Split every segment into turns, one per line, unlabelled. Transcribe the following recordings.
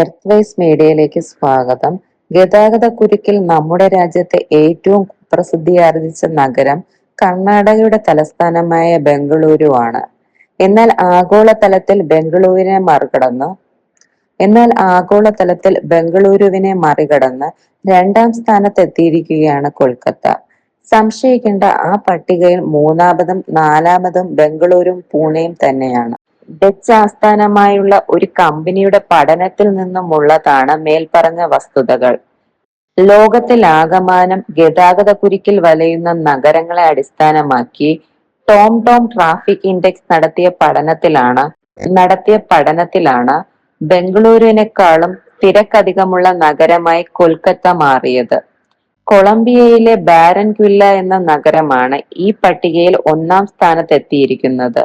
Earthwise മീഡിയയിലേക്ക് സ്വാഗതം. ഗതാഗത കുരുക്കിൽ നമ്മുടെ രാജ്യത്തെ ഏറ്റവും പ്രസിദ്ധിയാർജിച്ച നഗരം കർണാടകയുടെ തലസ്ഥാനമായ ബംഗളൂരു ആണ് എന്നാൽ ആഗോളതലത്തിൽ ബംഗളൂരിനെ മറികടന്ന് എന്നാൽ ആഗോളതലത്തിൽ ബംഗളൂരുവിനെ മറികടന്ന് രണ്ടാം സ്ഥാനത്തെത്തിയിരിക്കുകയാണ് കൊൽക്കത്ത. സംശയിക്കേണ്ട ആ പട്ടികയിൽ മൂന്നാമതും നാലാമതും ബംഗളൂരും പൂനെയും തന്നെയാണ്. ഡച്ച് ആസ്ഥാനമായുള്ള ഒരു കമ്പനിയുടെ പഠനത്തിൽ നിന്നുമുള്ളതാണ് മേൽപ്പറഞ്ഞ വസ്തുതകൾ. ലോകത്തിലാകമാനം ഗതാഗത കുരുക്കിൽ വലയുന്ന നഗരങ്ങളെ അടിസ്ഥാനമാക്കി ടോം ടോം ട്രാഫിക് ഇൻഡെക്സ് നടത്തിയ പഠനത്തിലാണ് നടത്തിയ പഠനത്തിലാണ് ബംഗളൂരുവിനേക്കാളും തിരക്കധികമുള്ള നഗരമായി കൊൽക്കത്ത മാറിയത്. കൊളംബിയയിലെ ബാരൻക്വില്ല എന്ന നഗരമാണ് ഈ പട്ടികയിൽ ഒന്നാം സ്ഥാനത്തെത്തിയിരിക്കുന്നത്.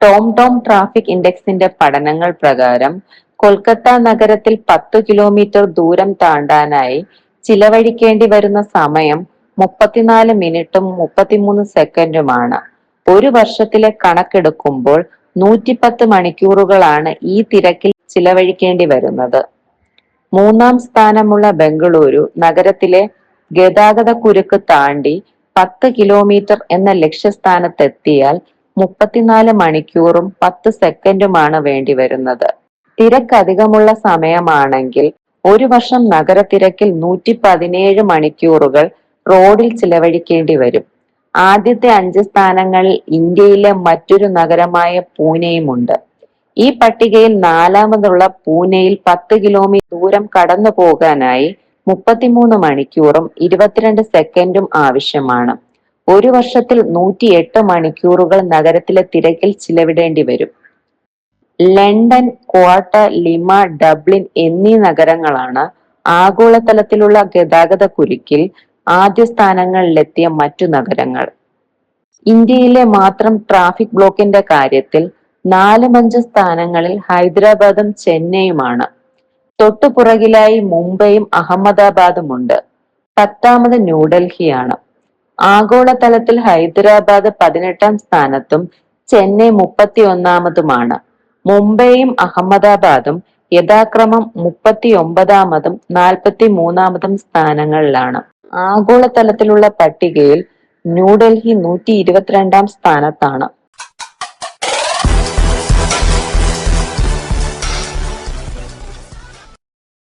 ടോം ടോം ട്രാഫിക് ഇൻഡെക്സിന്റെ പഠനങ്ങൾ പ്രകാരം കൊൽക്കത്ത നഗരത്തിൽ പത്ത് കിലോമീറ്റർ ദൂരം താണ്ടാനായി ചിലവഴിക്കേണ്ടി വരുന്ന സമയം മുപ്പത്തിനാല് മിനിറ്റും മുപ്പത്തിമൂന്ന് സെക്കൻഡുമാണ്. ഒരു വർഷത്തിലെ കണക്കെടുക്കുമ്പോൾ നൂറ്റിപ്പത്ത് മണിക്കൂറുകളാണ് ഈ തിരക്കിൽ ചിലവഴിക്കേണ്ടി വരുന്നത്. മൂന്നാം സ്ഥാനമുള്ള ബംഗളൂരു നഗരത്തിലെ ഗതാഗത കുരുക്ക് താണ്ടി പത്ത് കിലോമീറ്റർ എന്ന ലക്ഷ്യസ്ഥാനത്തെത്തിയാൽ മുപ്പത്തിനാല് മണിക്കൂറും പത്ത് സെക്കൻഡുമാണ് വേണ്ടി വരുന്നത്. തിരക്കധികമുള്ള സമയമാണെങ്കിൽ ഒരു വർഷം നഗരത്തിരക്കിൽ നൂറ്റി പതിനേഴ് മണിക്കൂറുകൾ റോഡിൽ ചിലവഴിക്കേണ്ടി വരും. ആദ്യത്തെ അഞ്ച് സ്ഥാനങ്ങളിൽ ഇന്ത്യയിലെ മറ്റൊരു നഗരമായ പൂനെയുമുണ്ട്. ഈ പട്ടികയിൽ നാലാമതുള്ള പൂനെയിൽ പത്ത് കിലോമീറ്റർ ദൂരം കടന്നു പോകാനായി മുപ്പത്തിമൂന്ന് മണിക്കൂറും ഇരുപത്തിരണ്ട് സെക്കൻഡും ആവശ്യമാണ്. ഒരു വർഷത്തിൽ നൂറ്റിയെട്ട് മണിക്കൂറുകൾ നഗരത്തിലെ തിരക്കിൽ ചിലവിടേണ്ടി വരും. ലണ്ടൻ ക്വാട്ട ലിമ ഡബ്ലിൻ എന്നീ നഗരങ്ങളാണ് ആഗോളതലത്തിലുള്ള ഗതാഗത കുരുക്കിൽ ആദ്യ സ്ഥാനങ്ങളിലെത്തിയ മറ്റു നഗരങ്ങൾ. ഇന്ത്യയിലെ മാത്രം ട്രാഫിക് ബ്ലോക്കിന്റെ കാര്യത്തിൽ നാലുമഞ്ച് സ്ഥാനങ്ങളിൽ ഹൈദരാബാദും ചെന്നൈയുമാണ്. തൊട്ടുപുറകിലായി മുംബൈയും അഹമ്മദാബാദുമുണ്ട് പത്താമത് ന്യൂഡൽഹിയാണ്. ആഗോളതലത്തിൽ ഹൈദരാബാദ് പതിനെട്ടാം സ്ഥാനത്തും ചെന്നൈ മുപ്പത്തി ഒന്നാമതുമാണ് മുംബൈയും അഹമ്മദാബാദും യഥാക്രമം മുപ്പത്തി ഒമ്പതാമതും നാൽപ്പത്തി മൂന്നാമതും സ്ഥാനങ്ങളിലാണ്. ആഗോളതലത്തിലുള്ള പട്ടികയിൽ ന്യൂഡൽഹി നൂറ്റി ഇരുപത്തിരണ്ടാം സ്ഥാനത്താണ്.